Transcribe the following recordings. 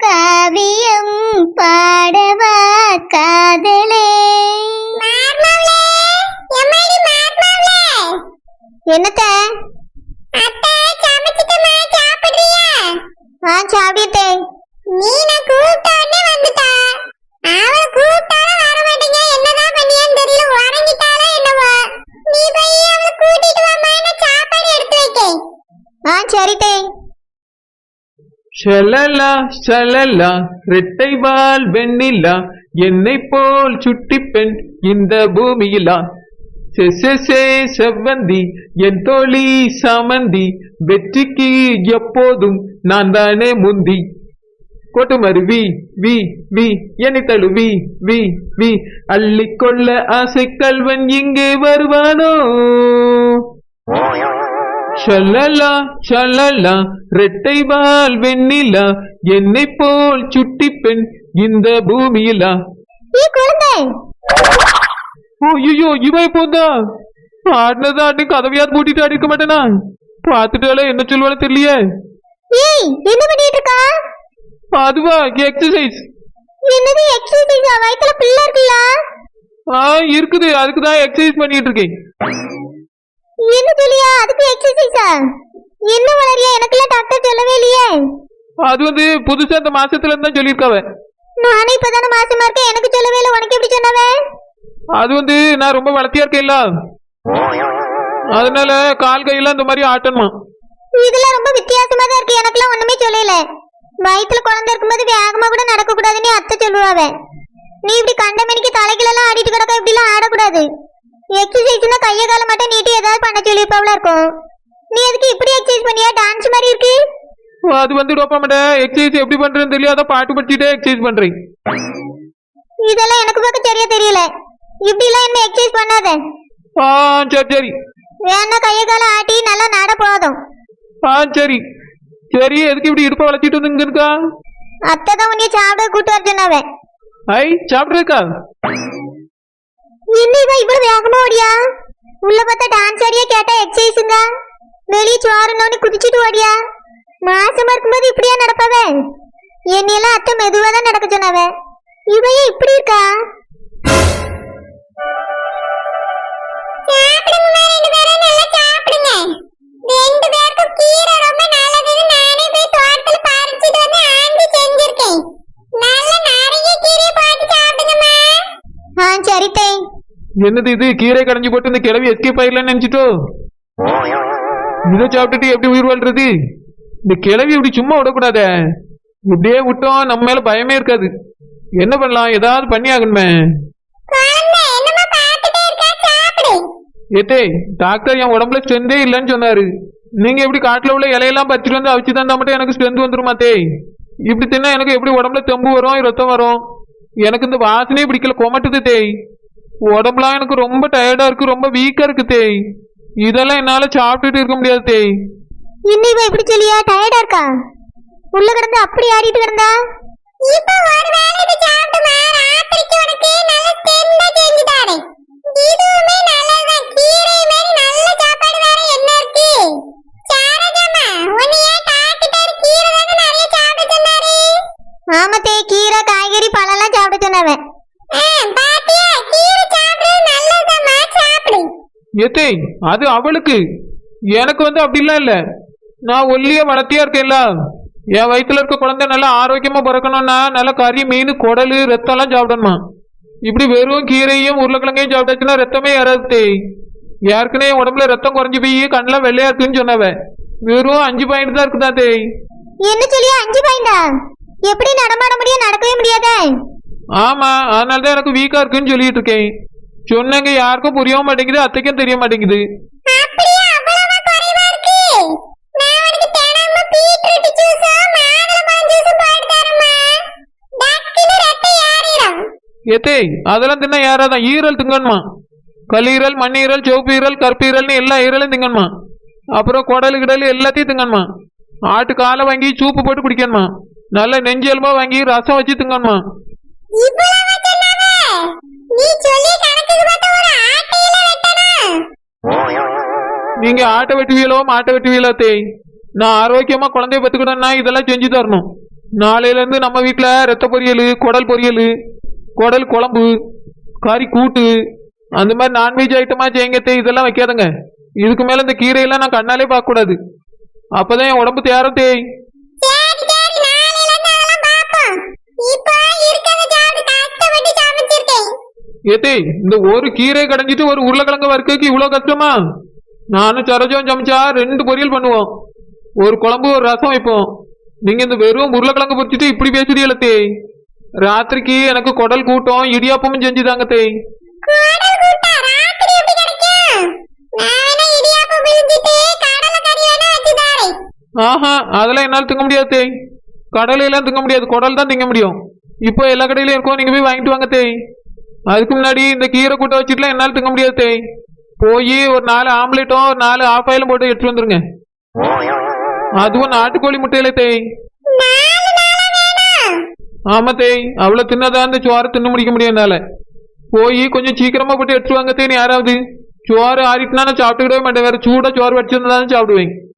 காவியம் பாடவா காதலே. என்னத்த? ஆ சாப்பிட்டேன். நீ நான் கூப்பிட்ட உடனே வந்துட்டா. ஷலலா ஷலலா ரெட்டை வால் வெண்ணிலா என்னை போல் சுட்டி பெண் இந்த பூமியிலா. செ செவ்வந்தி என் தோழி சமந்தி வெற்றிக்கு எப்போதும் நான் தானே முந்தி. கொட்டுமரு வி வி வி என்னை தழுவி வி வி அள்ளிக்கொள்ள ஆசை கல்வன் இங்கே வருவானோ? ஷல்லலா ஷல்லலா ரெட்டை வால் வெண்ணிலா என்னை போல் சுட்டி பெண் இந்த பூமியிலா. நீ குழந்தை! ஐயோ இவன் இப்போதா ஆடினதா ஆடி கதவையாவது பூட்டிட்டு ஆடி இருக்க மாட்டேனா? பார்த்துட்டாலே என்ன சொல்லுவானு தெரியலையே. என்ன பண்ணிட்டு இருக்கா அதுவா எக்ஸசைஸ் என்னது எக்ஸசைஸா வயித்துல பிள்ளை இருக்குல்ல? ஆ இருக்குது அதுக்கு தான் எக்ஸசைஸ் பண்ணிட்டு இருக்கேன் என்ன சொல்லியா அதுக்கு எக்ஸசைஸா என்ன வளரியா? எனக்கெல்லாம் டாக்டர் சொல்லவே இல்லையே. அது வந்து புதுசா இந்த மாசத்துல இருந்தா சொல்லியிருக்காவ. நானே இப்பதானே மாசமா இருக்கேன். எனக்கு சொல்லவே இல்லை. உனக்கு எப்படி சொன்னவே? அது வந்து நான் ரொம்ப வளர்த்தியா இருக்கேன்ல அதனால கால் கையெல்லாம் இந்த மாதிரி ஆட்டணுமா. இதெல்லாம் ரொம்ப வித்தியாசமா தான் இருக்கு. எனக்கெல்லாம் ஒண்ணுமே சொல்லல. வயித்துல குழந்தை இருக்கும்போது வேகமா கூட நடக்க கூடாதுன்னு அத்தை சொல்லுவாவ. நீ இப்படி கண்ட மணிக்கு தலைகளெல்லாம் ஆடிட்டு கிடக்க இப்படி எல்லாம் ஆடக்கூடாது. எக்ஸசைஸ்னா கைய கால மட்டும் நீட்டி ஏதாவது பண்ண சொல்லியிருப்பாவில இருக்கும். நீ எதுக்கு இப்படி எக்ஸசைஸ் பண்ணியா? டான்ஸ் மாதிரி இருக்கு. அது வந்து டோப்பாமட்ட எக்ஸசைஸ் எப்படி பண்றேன்னு தெரியல அதான் பாட்டு படிச்சுட்டே எக்ஸசைஸ் பண்றேன். இதெல்லாம் எனக்கு பார்க்க சரியா தெரியல. இப்படி எல்லாம் என்ன எக்ஸசைஸ் பண்ணாத. ஆ சரி சரி. வேணா கைய கால ஆட்டி நல்லா நட போதும். ஆ சரி. சரி எதுக்கு இப்படி இடுப்ப வளைச்சிட்டு வந்து இங்க இருக்கா? அத்தை தான் உன்னைய சாப்பிட கூட்டு வர சொன்னாவே. ஐ சாப்பிட்ருக்கா என்ன இவ்வளவு வேகமா ஓடியா? உள்ள பார்த்தா டான்ஸ் ஆடியா கேட்டா எக்ஸசைஸுங்க வெளியே சுவாரணும்னு குதிச்சுட்டு ஓடியா? மாசமா இருக்கும்போது இப்படியா நடப்பவே? என்னையெல்லாம் அத்தை மெதுவா தான் நடக்க சொன்னாவ. இவையே இப்படி இருக்கா? ரெண்டு என்னது இது? கீரை கடைஞ்சு போட்டு இந்த கிழவி எஸ்கேப் ஆயிடலன்னு நினைச்சிட்டோ? இதை சாப்பிட்டுட்டு எப்படி உயிர் வாழ்றது? இந்த கிழவி இப்படி சும்மா விடக்கூடாதே. இப்படியே விட்டோம் நம்ம மேல பயமே இருக்காது. என்ன பண்ணலாம்? ஏதாவது பண்ணி ஆகணுமே ஏத்தே டாக்டர் என் உடம்புல ஸ்ட்ரென்த்தே இல்லைன்னு சொன்னாரு. நீங்க எப்படி காட்டுல உள்ள இலையெல்லாம் பறிச்சுட்டு வந்து அவிச்சு தந்தா மட்டும் எனக்கு ஸ்ட்ரென்த் வந்துருமா தேய் இப்படி தின்னா எனக்கு எப்படி உடம்புல தெம்பு வரும் ரத்தம் வரும்? எனக்கு இந்த வாசனையே பிடிக்கல கொமட்டுது தேய் உடம்புலாம் எனக்கு ரொம்ப டயர்டா இருக்கு ரொம்ப வீக்கா இருக்கு தேய். இதெல்லாம் என்னால சாப்பிட்டுட்டு இருக்க முடியாது தேய். இன்னும் இவ இப்படி சொல்லியா? டயர்டா இருக்கா? உள்ள கிடந்து அப்படி ஆடிட்டு கிடந்தா? இப்ப ஒரு வேளை அது அவளுக்கு. எனக்கு வந்து அப்படிலாம் இல்ல. நான் ஒல்லியா வளர்த்தியா இருக்கேன்ல. என் வயித்துல இருக்க குழந்தை நல்லா ஆரோக்கியமா பிறக்கணும்னா நல்லா கறி மீன் குடலு ரத்தம்லாம் சாப்பிடணுமா? இப்படி வெறும் கீரையும் உருளைக்கிழங்கையும் சாப்பிட்டாச்சுன்னா ரத்தமே ஏறாது ஏற்கனவே உடம்புல ரத்தம் குறைஞ்சு போய் கண்ணெல்லாம் வெள்ளையா இருக்குன்னு சொன்னவ. வெறும் அஞ்சு பாயிண்ட் தான் இருக்குதா தேய் என்ன சொல்லியா அஞ்சு பாயிண்டா எப்படி நடமாட முடியும் நடக்கவே முடியாதே? ஆமா அதனால தான் எனக்கு வீக்கா இருக்குன்னு சொல்லிட்டு இருக்கேன். சொன்னங்க யாருக்கும் புரியவும் மாட்டேங்குது அத்தைக்கும் தெரிய மாட்டேங்குது. ஏத்தே அதெல்லாம் தின்னா யாராதான்? ஈரல் திங்கணுமா? கல்லீரல் மண்ணீரல் சிவப்பீரல் கற்பீரல்னு எல்லா ஈரலும் திங்கணுமா? அப்புறம் குடல் கிடல் எல்லாத்தையும் திங்கணுமா? ஆட்டு காலை வாங்கி சூப்பு போட்டு குடிக்கணுமா? நல்ல நெஞ்செலும்பா வாங்கி ரசம் வச்சு திங்கணுமா? நீங்க ஆட்டை வெட்டுவீங்களோ மாட்டை வெட்டுவீங்களோ தேய் நான் ஆரோக்கியமா குழந்தைய பெற்றுக்கணும்னா இதெல்லாம் செஞ்சு தரணும். நாளையில இருந்து நம்ம வீட்ல ரத்த பொரியல் குடல் பொரியல் குடல் குழம்பு கறி கூட்டு அந்த மாதிரி நான்வெஜ் ஐட்டமா செய்யுங்க இதெல்லாம் வைக்காதுங்க. இதுக்கு மேல இந்த கீரையெல்லாம் நான் கண்ணாலே பார்க்க கூடாது அப்பதான் என் உடம்பு தேரம் தேய் ஏத்தே இந்த ஒரு கீரை கடைஞ்சிட்டு ஒரு உருளைக்கிழங்கு வறுக்கைக்கு இவ்வளோ கஷ்டமா? நானும் சரோஜம் சமைச்சா ரெண்டு பொரியல் பண்ணுவோம். ஒரு குழம்பு ஒரு ரசம் வைப்போம். நீங்க இந்த வெறும் உருளைக்கிழங்கு பொரிச்சிட்டு இப்படி பேசுறீங்கள தேய் ராத்திரிக்கு எனக்கு குடல் கூட்டம் இடியாப்பமும் செஞ்சுதாங்க தேய் ஆஹா அதெல்லாம் என்னால் திங்க முடியாது தேய் கடலையெல்லாம் திங்க முடியாது குடல் தான் திங்க முடியும். இப்போ எல்லா கடையிலும் இருக்கும் நீங்க போய் வாங்கிட்டு வாங்க தேய் அதுக்கு முன்னாடி இந்த கீரை கூட்ட வச்சுட்டுலாம் என்னால் தூங்க முடியாது தேய். போய் ஒரு நாலு ஆம்லேட்டும் ஒரு நாலு ஆஃப் ஆயிலும் போட்டு எடுத்து வந்துருங்க. அதுவும் நாட்டுக்கோழி முட்டையில தேய். ஆமா தேய். அவ்வளோ தின்னதான் இந்த சோறை தின்னு முடிக்க முடியும் என்னால. போய் கொஞ்சம் சீக்கிரமா போட்டு எடுத்து வாங்க தேய் யாராவது. சோறு ஆறிட்டுனா நான் சாப்பிட்டுக்கிடவே மாட்டேன். வேற சூடா சோறு வச்சிருந்தா சாப்பிடுவேன்.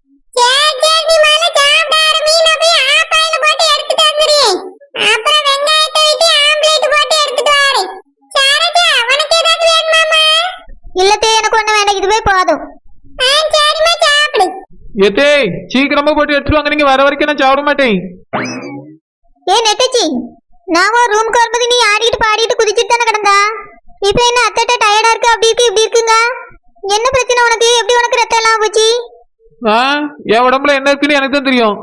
ஏத்தே சீக்கிரமா போட்டு எடுத்துட்டு வாங்க. நீங்க வர வரைக்கும் நான் சாப்பிட மாட்டேன். ஏ நெட்டச்சி நான் ஒரு ரூமுக்கு வரும்போது நீ ஆடிட்டு பாடிட்டு குதிச்சிட்டு தானே கிடந்தா? இப்போ என்ன அத்தட்ட டயர்டா இருக்கு? அப்படி இருக்கு இப்படி இருக்குங்க? என்ன பிரச்சனை உனக்கு? எப்படி உனக்கு ரத்தம் எல்லாம் போச்சு ஆ என் உடம்புல என்ன இருக்குன்னு எனக்கு தான் தெரியும்.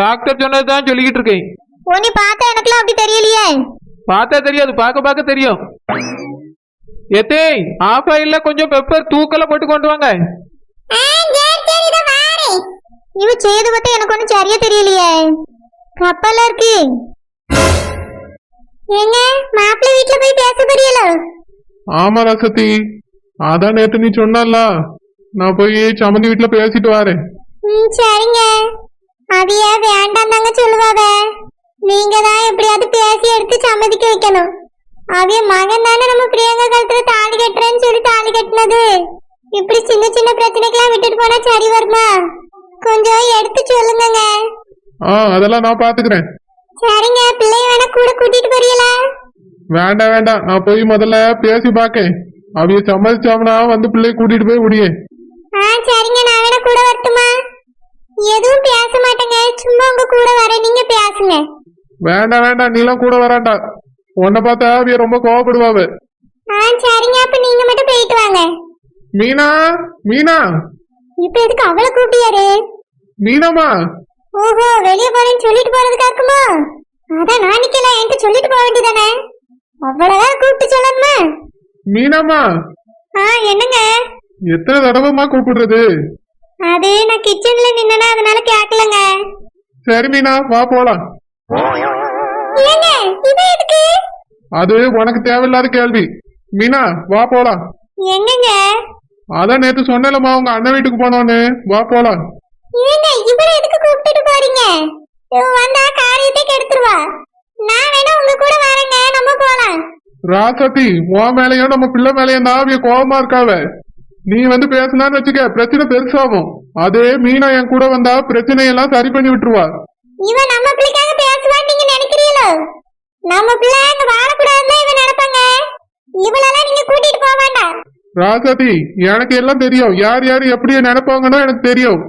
டாக்டர் சொன்னது தான் சொல்லிக்கிட்டு இருக்கேன். ஓ நீ பார்த்தா எனக்குலாம் அப்படி தெரியலையே. பார்த்தா தெரியாது பார்க்க பார்க்க தெரியும். எத்தே ஆஃப் ஆயில்ல கொஞ்சம் பெப்பர் தூக்கல போட்டு கொண்டு வாங்க. இவ செய்து பார்த்தா எனக்கு ஒன்றும் சரியா தெரியலையே. கப்பலா இருக்கு. ஏங்க மாப்பிள்ளை வீட்டுல போய் பேச போறீங்களோ ஆமா ரசத்தி. அதான் நேத்து நீ சொன்னல நான் போய் சம்மந்தி வீட்டுல பேசிட்டு வரேன். ம் சரிங்க. அது ஏன் வேண்டாம் தாங்க சொல்லுவாவ. நீங்க தான் எப்படியாவது பேசி எடுத்து சம்மதிக்க வைக்கணும். அவிய மகன் தானே நம்ம பிரியங்கா கழுத்துல தாலி கட்டுறேன்னு சொல்லி தாலி கட்டினது. இப்படி சின்ன சின்ன பிரச்சனைக்கெல்லாம் விட்டுட்டு போனா சரி வருமா? கொஞ்சம் எடுத்து சொல்லுங்கங்க. ஆ அதெல்லாம் நான் பாத்துக்கிறேன். சரிங்க பிள்ளைய வேணா கூட கூட்டிட்டு போறீங்களா? வேண்டாம் வேண்டாம் நான் போய் முதல்ல பேசி பாக்கேன். அவிய சம்மதிச்சாமனா வந்து பிள்ளைய கூட்டிட்டு போய் முடியே ஆ சரிங்க நான் வேணா கூட வரட்டுமா? எதுவும் பேச மாட்டேங்க சும்மா உங்க கூட வரேன் நீங்க பேசுங்க. வேண்டாம் வேண்டாம் நீலாம் கூட வராண்டா. உன்னை பார்த்தா அவிய ரொம்ப கோவப்படுவாவ. ஆ சரிங்க அப்ப நீங்க மட்டும் போயிட்டு வாங்க. மீனா மீனா. இப்ப எதுக்கு அவளை கூப்பிட்டியாரு? மீனாமா ஓஹோ வெளிய போறேன்னு சொல்லிட்டு போறதுக்கா இருக்குமா அதான் நான் நிக்கல என்கிட்ட சொல்லிட்டு போக வேண்டியதானே? அவ்வளவுதான் கூப்பிட்டு சொல்லணுமா? மீனாமா ஆ என்னங்க? எத்தனை தடவைமா கூப்பிடுறது? அது நான் கிச்சன்ல நின்னனா அதனால கேட்கலங்க சரி மீனா வா போலாம். ஏங்க இது எதுக்கு? அது உனக்கு தேவையில்லாத கேள்வி. மீனா வா போலாம். எங்கங்க? அதான் நேத்து சொன்னேலம்மா உங்க அண்ணன் வீட்டுக்கு போனோன்னு. வா போலாம். ஏங்க இவளை எதுக்கு கூப்பிட்டுட்டு போறீங்க? வந்தா காரியத்தை கெடுத்துருவா. நான் வேணா உங்க கூட வரேங்க நம்ம போலாம். ராசத்தி உன் மேலயும் நம்ம பிள்ளை மேலயும் தான் அவிய கோபமா இருக்காவ. நீ வந்து பேசினான்னு வச்சுக்க பிரச்சனை பெருசாகும். அதே மீனா என் கூட வந்தா பிரச்சனையெல்லாம் சரி பண்ணி விட்டுருவா. இவ நம்ம பிள்ளைக்காக பேசுவான்னு நீங்க நினைக்கிறீங்களோ? நம்ம பிள்ளை அங்க வாழக்கூடாதுன்னு இவ நினைப்பாங்க. இவளெல்லாம் நீங்க கூட்டிட்டு போக வேண்டாம். ராசதி எனக்கு எல்லாம் தெரியும். யார் யார் எப்படி நினைப்பாங்கன்னு எனக்கு தெரியும்.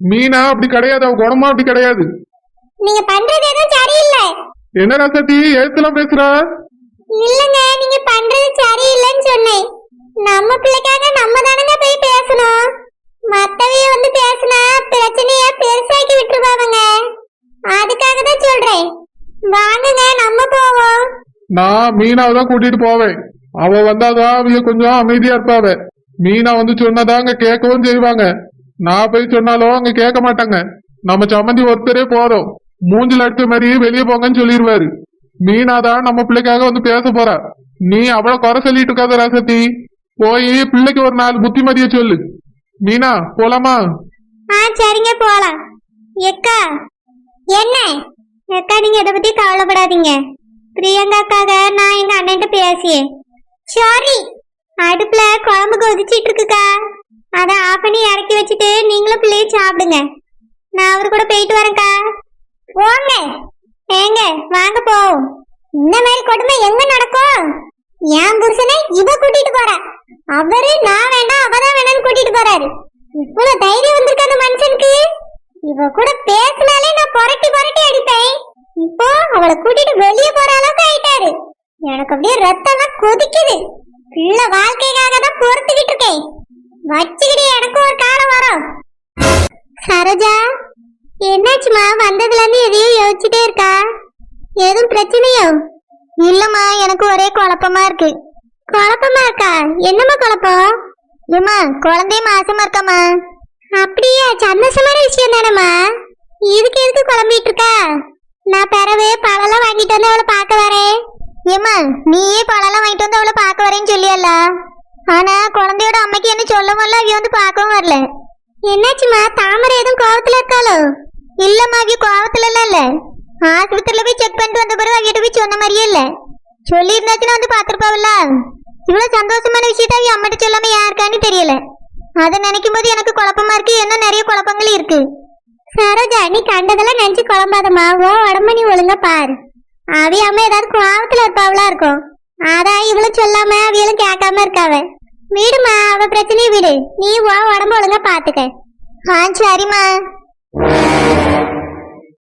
மீனா அப்படி கிடையாது. அவ குணமா அப்படி கிடையாது. நீங்க பண்றது எதுவும் சரியில்லை. என்ன ராசதி எழுத்துலாம் பேசுறா? இல்லங்க நீங்க பண்றது சரியில்லைன்னு சொன்னேன். நம்ம பிள்ளைக்காக நம்ம தானங்க போய் பேசணும். மத்தவைய வந்து பேசினா பிரச்சனைய பெருசாக்கி விட்டுருவாங்க அதுக்காக தான் சொல்றேன். வாங்குங்க நம்ம போவோம். நான் மீனாவை தான் கூட்டிட்டு போவேன். அவ வந்தாதான் அவங்க கொஞ்சம் அமைதியா இருப்பாவ. மீனா வந்து சொன்னதா அங்க கேட்கவும் செய்வாங்க. நான் போய் சொன்னாலும் அங்க கேட்க மாட்டாங்க. நம்ம சம்மந்தி ஒருத்தரே போறோம். மூஞ்சில் அடிச்ச மாதிரி வெளியே போங்கன்னு சொல்லிடுவாரு. மீனா தான் நம்ம பிள்ளைக்காக வந்து பேச போறா. நீ அவ்வளவு குறை சொல்லிட்டு இருக்காத ராசத்தி. போய் பிள்ளைக்கு ஒரு நாலு புத்திமதிய சொல்லு. மீனா போலாமா? ஆ சரிங்க போலாம். எக்கா என்ன? எக்கா நீங்க இதை பத்தி கவலைப்படாதீங்க. பிரியங்காக்காக நான் எங்க அண்ணன்ட்ட பேசியேன் சாரி அடுப்புல குழம்பு கொதிச்சிட்டு இருக்குக்கா. அதை ஆஃப் பண்ணி இறக்கி வச்சுட்டு நீங்களும் பிள்ளைய சாப்பிடுங்க. நான் அவர் கூட போயிட்டு வரேன்க்கா. போங்க. ஏங்க வாங்க போவோம். இந்த மாதிரி கொடுமை எங்க நடக்கும்? என் புருஷனை இவ கூட்டிட்டு போறா. அவரு நான் வேண்டாம் அவதான் வேணாம்னு கூட்டிட்டு போறாரு. இவ்வளவு தைரியம் வந்திருக்கு அந்த மனுஷனுக்கு. இவ கூட பேசினாலே நான் புரட்டி புரட்டி அடிப்பேன். இப்போ அவளை கூட்டிட்டு வெளியே போற அளவுக்கு ஆயிட்டாரு. எனக்கு அப்படியே ரத்தம்லாம் கொதிக்குது. பிள்ளை வாழ்க்கைக்காக தான் பொறுத்துக்கிட்டு இருக்கேன். வச்சுக்கிட்டு எனக்கு ஒரு காலம் வரும். சரோஜா என்னாச்சுமா வந்ததுல இருந்து எதையும் யோசிச்சுட்டே இருக்கா? எதுவும் பிரச்சனையோ? இல்லம்மா எனக்கு ஒரே குழப்பமா இருக்கு. குழப்பமா இருக்கா? என்னம்மா குழப்பம்? ஏமா குழந்தைய மாசமா இருக்கம்மா. அப்படியா சந்தோஷமான விஷயம் தானேம்மா. இதுக்கு எதுக்கு குழம்பிட்டு இருக்கா? நான் பிறவே பழம்லாம் வாங்கிட்டு வந்து அவளை பார்க்க வரேன். ஏம்மா நீயே பழம்லாம் வாங்கிட்டு வந்து அவளை பார்க்க வரேன்னு சொல்லியல்ல ஆனா குழந்தையோட அம்மைக்கு என்ன சொல்லவும்ல அவ வந்து பார்க்கவும் வரல. என்னாச்சுமா தாமரை எதுவும் கோவத்துல இருக்காளோ? இல்லம்மா அவ கோவத்துல எல்லாம் இல்ல. ஆஸ்பத்திரியில போய் செக் பண்ணிட்டு வந்த பிறகு அவியிட்ட போய் சொன்ன மாதிரியே இல்ல. சொல்லி இருந்தாச்சுன்னா வந்து பாத்துருப்பாவில்ல இவ்வளவு சந்தோஷமான விஷயத்த அவ அம்மிட்ட சொல்லாம யாருக்கான்னு தெரியல. அதை நினைக்கும் போது எனக்கு குழப்பமா இருக்கு இன்னும் நிறைய குழப்பங்கள் இருக்கு. சரோஜா நீ கண்டதெல்லாம் நினைச்சு குழம்பாதம்மா. ஓ உடம்ப நீ ஒழுங்கா பாரு. அவிய ஏதாவது கோவத்துல இருப்பாவளா இருக்கும். அதான் இவளும் சொல்லாம அவியலும் கேட்காம இருக்காவ. விடுமா அவ பிரச்சனையை விடு. நீ உன் உடம்பு ஒழுங்கா பாத்துக்க. ஆ சரிம்மா.